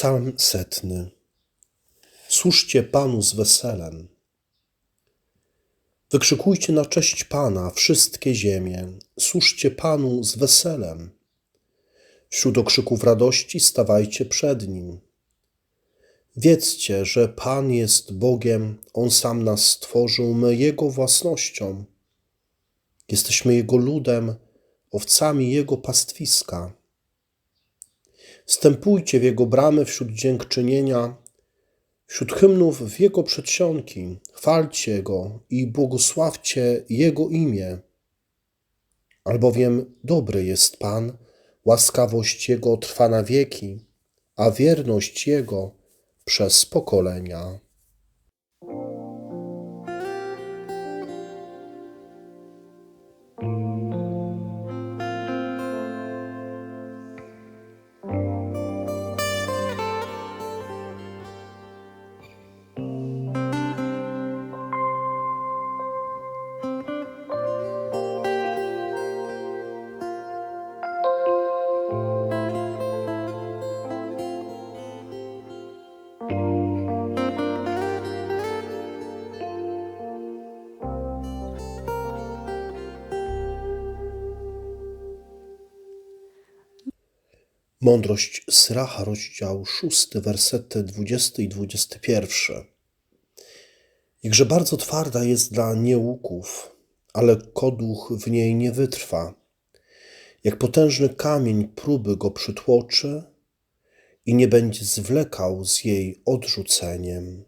Psalm setny. Służcie Panu z weselem. Wykrzykujcie na cześć Pana wszystkie ziemie. Służcie Panu z weselem. Wśród okrzyków radości stawajcie przed Nim. Wiedzcie, że Pan jest Bogiem, On sam nas stworzył, my Jego własnością. Jesteśmy Jego ludem, owcami Jego pastwiska. Wstępujcie w Jego bramy wśród dziękczynienia, wśród hymnów w Jego przedsionki. Chwalcie Go i błogosławcie Jego imię. Albowiem dobry jest Pan, łaskawość Jego trwa na wieki, a wierność Jego przez pokolenia. Mądrość Syracha, rozdział 6, wersety 20 i 21. Jakże bardzo twarda jest dla niełuków, ale koduch w niej nie wytrwa. Jak potężny kamień próby go przytłoczy i nie będzie zwlekał z jej odrzuceniem.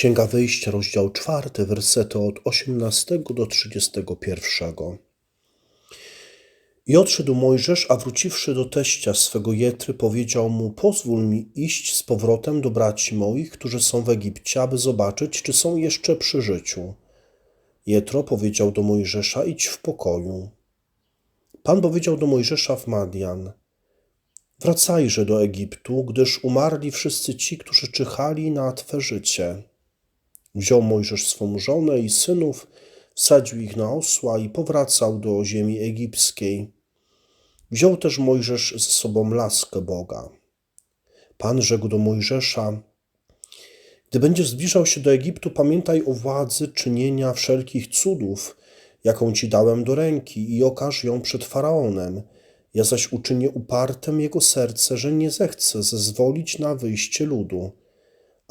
Księga Wyjścia, rozdział 4, wersety od 18 do 31. I odszedł Mojżesz, a wróciwszy do teścia swego Jetry, powiedział mu: Pozwól mi iść z powrotem do braci moich, którzy są w Egipcie, aby zobaczyć, czy są jeszcze przy życiu. Jetro powiedział do Mojżesza: Idź w pokoju. Pan powiedział do Mojżesza w Madian: Wracajże do Egiptu, gdyż umarli wszyscy ci, którzy czyhali na Twe życie. Wziął Mojżesz swą żonę i synów, wsadził ich na osła i powracał do ziemi egipskiej. Wziął też Mojżesz ze sobą laskę Boga. Pan rzekł do Mojżesza: Gdy będziesz zbliżał się do Egiptu, pamiętaj o władzy czynienia wszelkich cudów, jaką ci dałem do ręki, i okaż ją przed faraonem. Ja zaś uczynię upartem jego serce, że nie zechce zezwolić na wyjście ludu.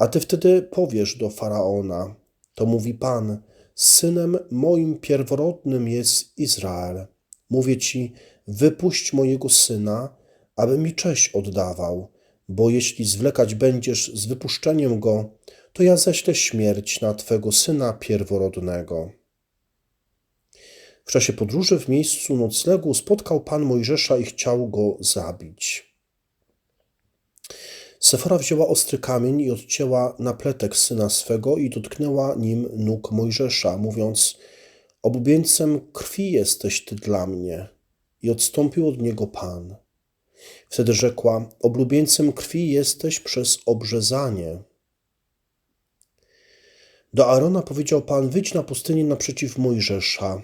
A ty wtedy powiesz do faraona: To mówi Pan, synem moim pierworodnym jest Izrael. Mówię ci: wypuść mojego syna, aby mi cześć oddawał, bo jeśli zwlekać będziesz z wypuszczeniem go, to ja ześlę śmierć na twego syna pierworodnego. W czasie podróży w miejscu noclegu spotkał Pan Mojżesza i chciał go zabić. Sefora wzięła ostry kamień i odcięła napletek syna swego i dotknęła nim nóg Mojżesza, mówiąc: Obubieńcem krwi jesteś ty dla mnie. I odstąpił od niego Pan. Wtedy rzekła: Oblubieńcem krwi jesteś przez obrzezanie. Do Arona powiedział Pan: Wyjdź na pustynię naprzeciw Mojżesza.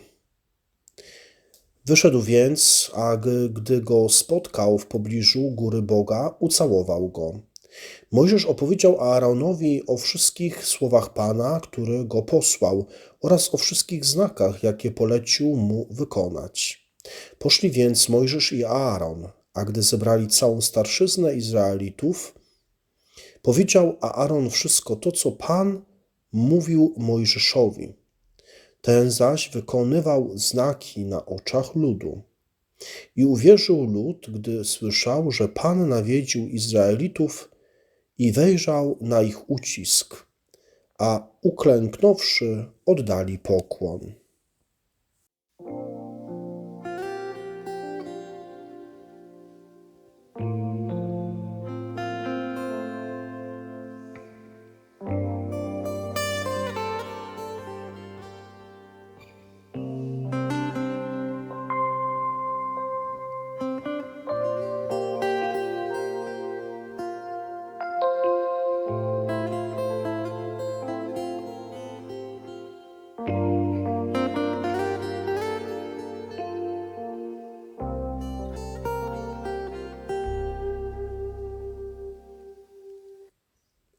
Wyszedł więc, a gdy go spotkał w pobliżu góry Boga, ucałował go. Mojżesz opowiedział Aaronowi o wszystkich słowach Pana, który go posłał, oraz o wszystkich znakach, jakie polecił mu wykonać. Poszli więc Mojżesz i Aaron, a gdy zebrali całą starszyznę Izraelitów, powiedział Aaron wszystko to, co Pan mówił Mojżeszowi. Ten zaś wykonywał znaki na oczach ludu. I uwierzył lud, gdy słyszał, że Pan nawiedził Izraelitów i wejrzał na ich ucisk, a uklęknąwszy oddali pokłon.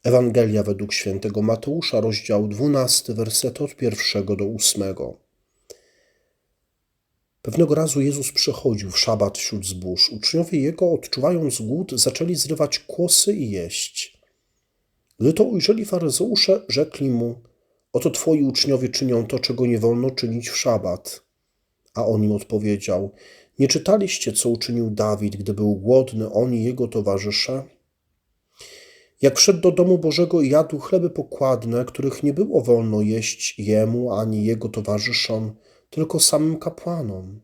Ewangelia według świętego Mateusza, rozdział 12, werset od pierwszego do ósmego. Pewnego razu Jezus przechodził w szabat wśród zbóż. Uczniowie Jego, odczuwając głód, zaczęli zrywać kłosy i jeść. Gdy to ujrzeli faryzeusze, rzekli mu, oto twoi uczniowie czynią to, czego nie wolno czynić w szabat. A on im odpowiedział, nie czytaliście, co uczynił Dawid, gdy był głodny, on i jego towarzysze? Jak wszedł do domu Bożego jadł chleby pokładne, których nie było wolno jeść jemu ani jego towarzyszom, tylko samym kapłanom.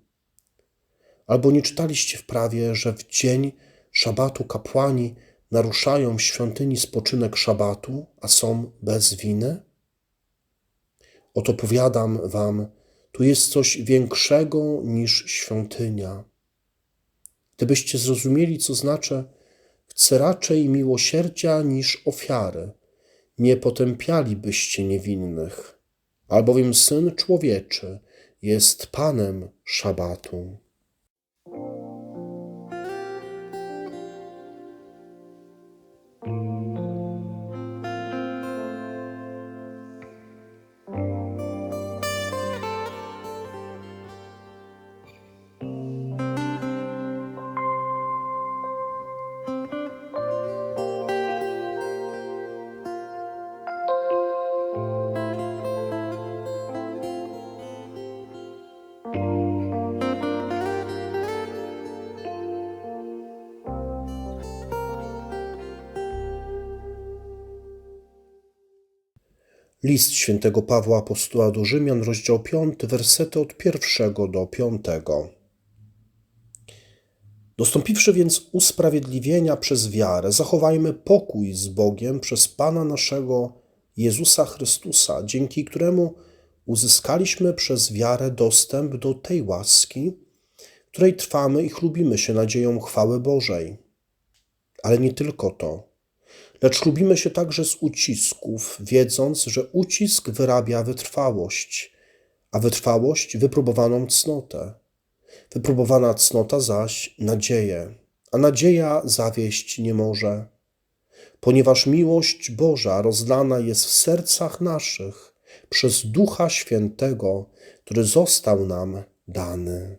Albo nie czytaliście w prawie, że w dzień szabatu kapłani naruszają w świątyni spoczynek szabatu, a są bez winy? Oto powiadam wam, tu jest coś większego niż świątynia. Gdybyście zrozumieli, co znaczy, Chcę raczej miłosierdzia niż ofiary. Nie potępialibyście niewinnych, albowiem Syn Człowieczy jest Panem Szabatu. List świętego Pawła Apostoła do Rzymian, rozdział 5, wersety od pierwszego do piątego. Dostąpiwszy więc usprawiedliwienia przez wiarę, zachowajmy pokój z Bogiem przez Pana naszego Jezusa Chrystusa, dzięki któremu uzyskaliśmy przez wiarę dostęp do tej łaski, której trwamy i chlubimy się nadzieją chwały Bożej. Ale nie tylko to lecz lubimy się także z ucisków, wiedząc, że ucisk wyrabia wytrwałość, a wytrwałość wypróbowaną cnotę. Wypróbowana cnota zaś nadzieję, a nadzieja zawieść nie może, ponieważ miłość Boża rozlana jest w sercach naszych przez Ducha Świętego, który został nam dany.